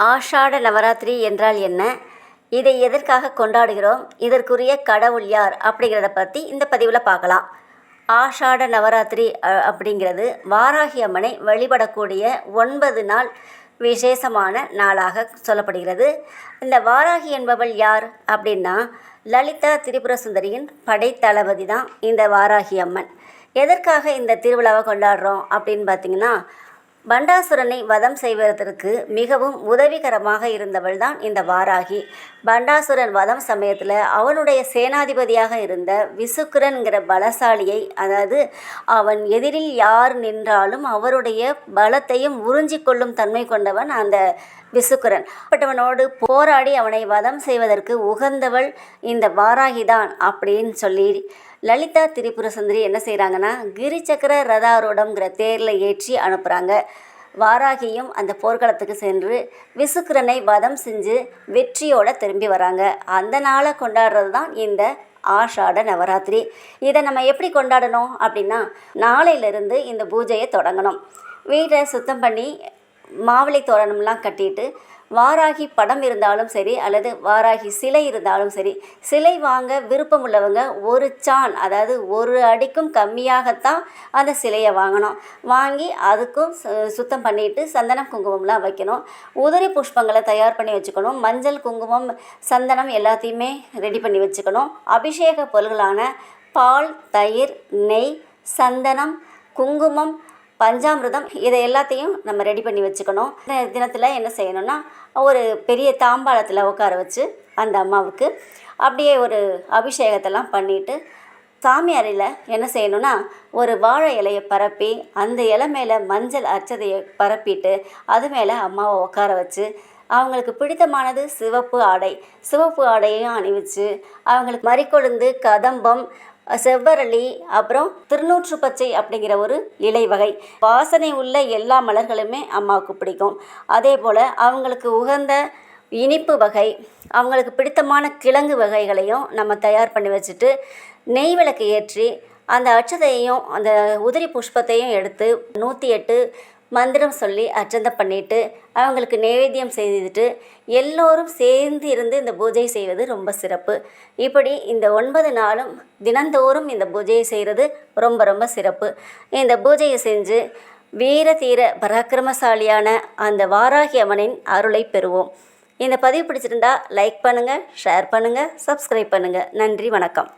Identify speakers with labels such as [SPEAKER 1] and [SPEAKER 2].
[SPEAKER 1] ஆஷாட நவராத்திரி என்றால் என்ன? இதை எதற்காக கொண்டாடுகிறோம்? இதற்குரிய கடவுள் யார்? அப்படிங்கிறத பற்றி இந்த பதிவில் பார்க்கலாம். ஆஷாட நவராத்திரி அ- அப்படிங்கிறது வாராகி அம்மனை வழிபடக்கூடிய ஒன்பது நாள் விசேஷமான நாளாக சொல்லப்படுகிறது. இந்த வாராகி என்பவள் யார் அப்படின்னா லலிதா திரிபுர சுந்தரியின் படைத்தளபதி தான் இந்த வாராகி அம்மன். எதற்காக இந்த திருவிழாவை கொண்டாடுறோம் அப்படின்னு பார்த்தீங்கன்னா பண்டாசுரனை வதம் செய்வதற்கு மிகவும் உதவிகரமாக இருந்தவள் தான் இந்த வாராகி. பண்டாசுரன் வதம் சமயத்தில் அவனுடைய சேனாதிபதியாக இருந்த விசுக்குரன்கிற பலசாலியை அதாவது அவன் எதிரில் யார் நின்றாலும் அவருடைய பலத்தையும் உறிஞ்சிக் கொள்ளும் தன்மை கொண்டவன் அந்த விசுக்குரன். பட்டவனோடு போராடி அவனை வதம் செய்வதற்கு உகந்தவள் இந்த வாராகிதான் அப்படின்னு சொல்லி லலிதா திரிபுர சுந்தரி என்ன செய்கிறாங்கன்னா கிரிச்சக்கர ரதாரூடம்ங்கிற தேரில் ஏற்றி அனுப்புகிறாங்க வாராகியும் அந்த போர்க்களத்துக்கு சென்று விசுக்கிரனை வதம் செஞ்சு வெற்றியோட திரும்பி வராங்க. அந்த நாளை கொண்டாடுறது தான் இந்த ஆஷாட நவராத்திரி. இதை நம்ம எப்படி கொண்டாடணும் அப்படின்னா நாளையிலிருந்து இந்த பூஜையை தொடங்கணும். வீட்டை சுத்தம் பண்ணி மாவிளை தோரணம்லாம் கட்டிட்டு வாராகி படம் இருந்தாலும் சரி அல்லது வாராகி சிலை இருந்தாலும் சரி சிலை வாங்க விருப்பம் உள்ளவங்க ஒரு சான் அதாவது ஒரு அடிக்கும் கம்மியாகத்தான் அந்த சிலையை வாங்கணும். வாங்கி அதுக்கும் சு- சுத்தம் பண்ணிட்டு சந்தனம் குங்குமம்லாம் வைக்கணும். உதிரி புஷ்பங்களை தயார் பண்ணி வச்சுக்கணும். மஞ்சள் குங்குமம் சந்தனம் எல்லாத்தையுமே ரெடி பண்ணி வச்சுக்கணும். அபிஷேக பொருள்களான பால் தயிர் நெய் சந்தனம் குங்குமம் பஞ்சாமிரதம் இதை எல்லாத்தையும் நம்ம ரெடி பண்ணி வச்சுக்கணும். தினத்தில் என்ன செய்யணும்னா ஒரு பெரிய தாம்பாளத்தில் உட்கார வச்சு அந்த அம்மாவுக்கு அப்படியே ஒரு அபிஷேகத்தெல்லாம் பண்ணிட்டு சாமி அறையில் என்ன செய்யணும்னா ஒரு வாழை இலையை பரப்பி அந்த இலை மேலே மஞ்சள் அச்சதையை பரப்பிட்டு அது மேலே அம்மாவை உட்கார வச்சு அவங்களுக்கு பிடித்தமானது சிவப்பு ஆடை. சிவப்பு ஆடையும் அணிவிச்சு அவங்களுக்கு மறிக்கொழுந்து கதம்பம் செவ்வரளி அப்புறம் திருநூற்று பச்சை அப்படிங்கிற ஒரு இலை வகை. வாசனை உள்ள எல்லா மலர்களுமே அம்மாவுக்கு பிடிக்கும். அதே போல் அவங்களுக்கு உகந்த இனிப்பு வகை அவங்களுக்கு பிடித்தமான கிழங்கு வகைகளையும் நம்ம தயார் பண்ணி வச்சுட்டு நெய் விளக்கு ஏற்றி அந்த அச்சதையும் அந்த உதிரி புஷ்பத்தையும் எடுத்து நூற்றி எட்டு மந்திரம் சொல்லி அர்ச்சனை பண்ணிட்டு அவங்களுக்கு நைவேத்தியம் செய்துட்டு எல்லோரும் சேர்ந்து இருந்து இந்த பூஜை செய்வது ரொம்ப சிறப்பு. இப்படி இந்த ஒன்பது நாளும் தினந்தோறும் இந்த பூஜையை செய்கிறது ரொம்ப ரொம்ப சிறப்பு. இந்த பூஜையை செஞ்சு வீர தீர பராக்கிரமசாலியான அந்த வாராகி அம்மனின் அருளை பெறுவோம். இந்த பதிவு பிடிச்சிருந்தா லைக் பண்ணுங்கள் ஷேர் பண்ணுங்கள் சப்ஸ்கிரைப் பண்ணுங்கள் நன்றி வணக்கம்.